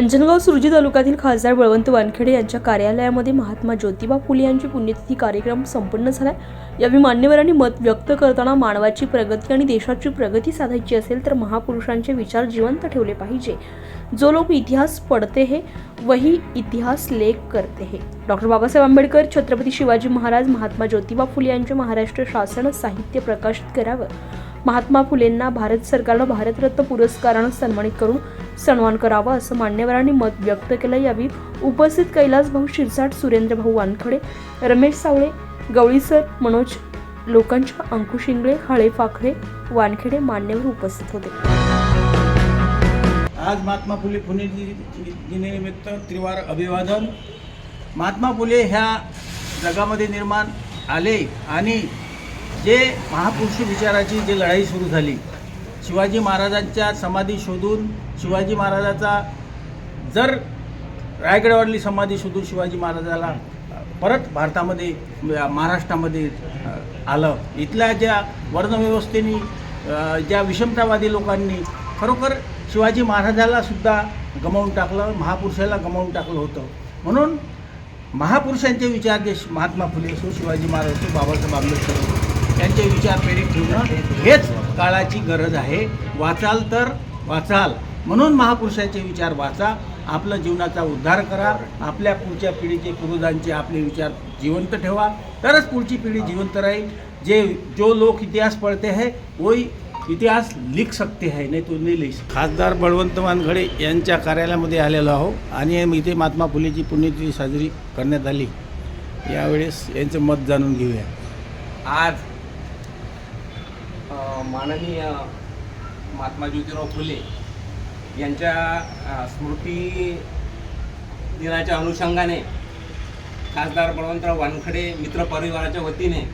अंजनगाव सुरजी तालुक्यातील खासदार बळवंत वानखेडे यांच्या कार्यालयामध्ये महात्मा ज्योतिबा फुले यांची पुण्यतिथी कार्यक्रम संपन्न झाला यावेळी मान्यवरांनी मत व्यक्त करताना मानवाची प्रगती आणि देशाची प्रगती साधायची असेल तर महापुरुषांचे विचार जिवंत ठेवले पाहिजे. जो लोक इतिहास पडते हे वही इतिहास लेख करते हे. डॉक्टर बाबासाहेब आंबेडकर छत्रपती शिवाजी महाराज महात्मा ज्योतिबा फुले यांचे महाराष्ट्र शासन साहित्य प्रकाशित करावं. महात्मा फुलेंना भारत सरकारनं भारतरत्न पुरस्कारानं सन्मानित करून सन्मान करावा असं मान्यवरांनी मत व्यक्त केलं. यावेळी उपस्थित कैलास भाऊ शिरसाट सुरेंद्र भाऊ वानखडे रमेश सावळे गवळीसर मनोज लोकांच्या अंकुश इंगळे हळे फाखरे वानखेडे मान्यवर उपस्थित होते. आज महात्मा फुले पुणे दिनानिमित्त त्रिवार अभिवादन. महात्मा फुले ह्या जगामध्ये निर्माण आले आणि जे महापुरुष विचाराची जी लढाई सुरू झाली शिवाजी महाराजांच्या समाधी शोधून शिवाजी महाराजाचा जर रायगडवरली समाधी शोधून शिवाजी महाराजाला परत भारतामध्ये महाराष्ट्रामध्ये आलं. इथल्या ज्या वर्णव्यवस्थेने ज्या विषमतावादी लोकांनी खरोखर शिवाजी महाराजाला सुद्धा गमावून टाकलं महापुरुषाला गमावून टाकलं होतं. म्हणून महापुरुषांचे विचार जे महात्मा फुले असो शिवाजी महाराज असो बाबासाहेब आंबेडकर असो त्यांचे विचार प्रेरित ठेवणं हेच काळाची गरज आहे. वाचाल तर वाचाल. म्हणून महापुरुषांचे विचार वाचा आपल्या जीवनाचा उद्धार करा आपल्या पुढच्या पिढीचे पूर्वजांचे आपले विचार जिवंत ठेवा. तरच पुढची पिढी जिवंत राहील. जे जो लोक इतिहास पढ़ते हैं वही इतिहास लिख सकते हैं नाही तो नाही लिख. खासदार बळवंत वानखडे यांच्या कार्यालयामध्ये आलेलो आहो आणि इथे महात्मा फुलेची पुण्यतिथी साजरी करण्यात आली. यावेळेस यांचं मत जाणून घेऊया. आज माननीय महात्मा ज्योतिराव फुले यांच्या स्मृती दिनाच्या अनुषंगाने खासदार बळवंतराव वानखडे मित्र परिवाराच्या वतीने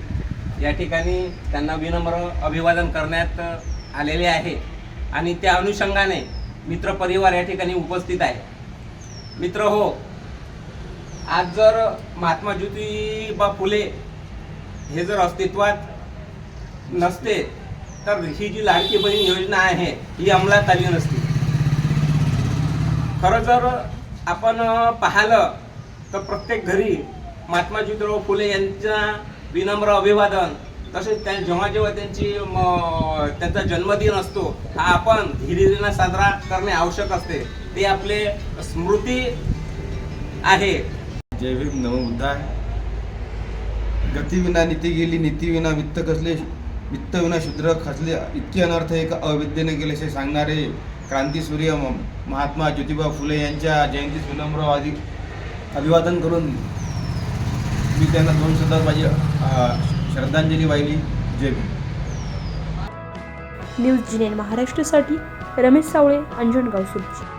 या ठिकाणी त्यांना विनम्र अभिवादन करण्यात आलेले आहे आणि त्या अनुषंगाने मित्र परिवार या ठिकाणी उपस्थित आहे. मित्र हो आज जर महात्मा ज्योतिबा फुले हे जर अस्तित्वात नसते तर ही जी लाडकी बहीण योजना आहे ही अंमलात आली नसती. खरं जर आपण पाहिलं तर प्रत्येक घरी महात्मा ज्योतिराव फुले यांचा विनम्र अभिवादन तसेच त्या जेव्हा जेव्हा त्यांची त्यांचा जन्मदिन असतो हा आपण धीरेनं साजरा करणे आवश्यक असते. ते आपले स्मृती आहे. जय भीम नवबुद्ध आहे गतीविना नीती गेली नीतीविना वित्त कसले वित्तविना शूद्र खचले इतके अनर्थ एक अविद्येने केले असे सांगणारे क्रांतीसूर्य महात्मा ज्योतिबा फुले यांच्या जयंतीस विनम्र आधी अभिवादन करून मी त्यांना दोन शब्दात माझी श्रद्धांजली वाहिली. जय न्यूज जिनेन महाराष्ट्रासाठी रमेश सावळे अंजनगाव सुरजी